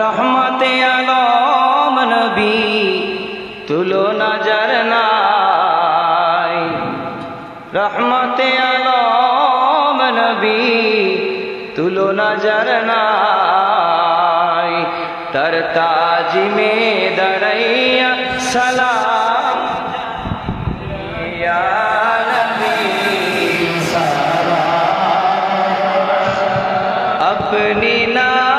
রহমতে আলম নবী তুলো নজর নাই রহমতে আলম নবী তুলো নজর নাই তর তাজ মে দড়াইয়া সালাম ইয়া নবী अपनी ना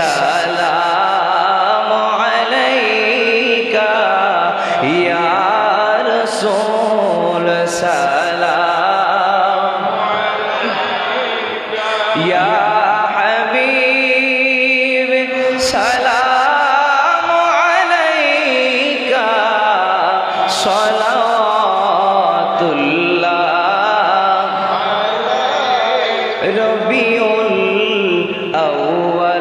سلام علیکہ یا رسول سلام علیکہ یا حبیب سلام علیکہ صلاة اللہ ربی الاول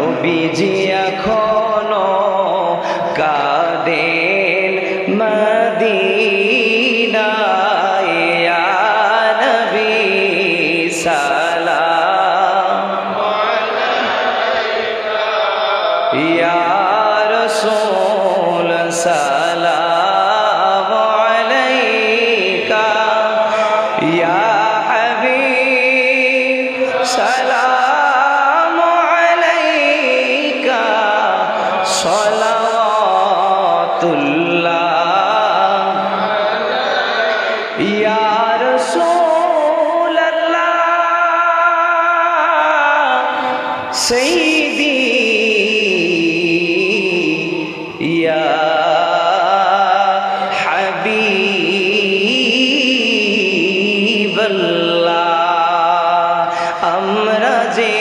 নবীজি এখনও কাদেন মদিনায় নবী সালাম। ইয়া রাসূল সালাম। ইয়া রাসূলাল্লাহ সৈদি ইয়া হাবিবাল্লাহ আমরা যে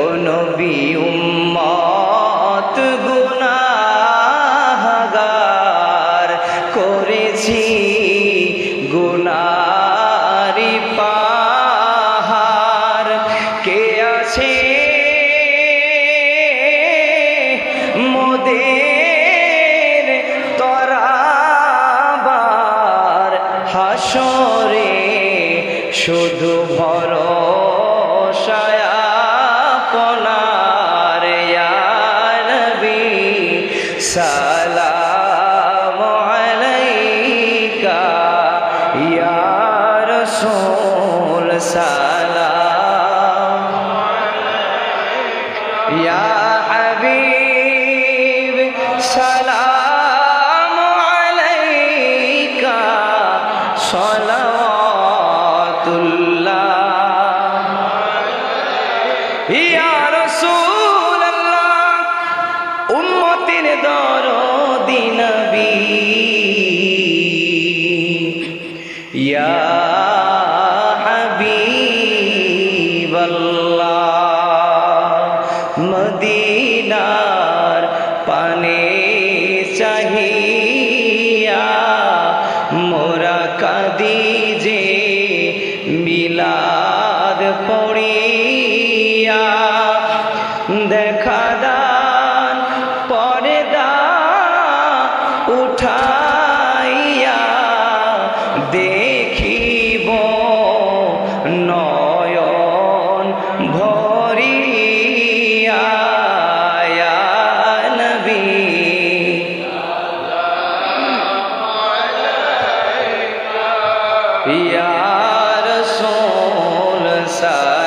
ও নবী উম্মত গুনাহগার করেছি। গুনারি পাহাড় কে আছে? মোদের তরাবার হাসরে শুধু ভরসায় یا حبیب سلام علیکہ صلوات اللہ یا رسول اللہ یا حبیب اللہ মোরা কাদি যে মিলাদ পড়িয়া দেখা দান পরে দা উঠাইয়া দেখিব নয়ন ভরিয়া या रसूल सा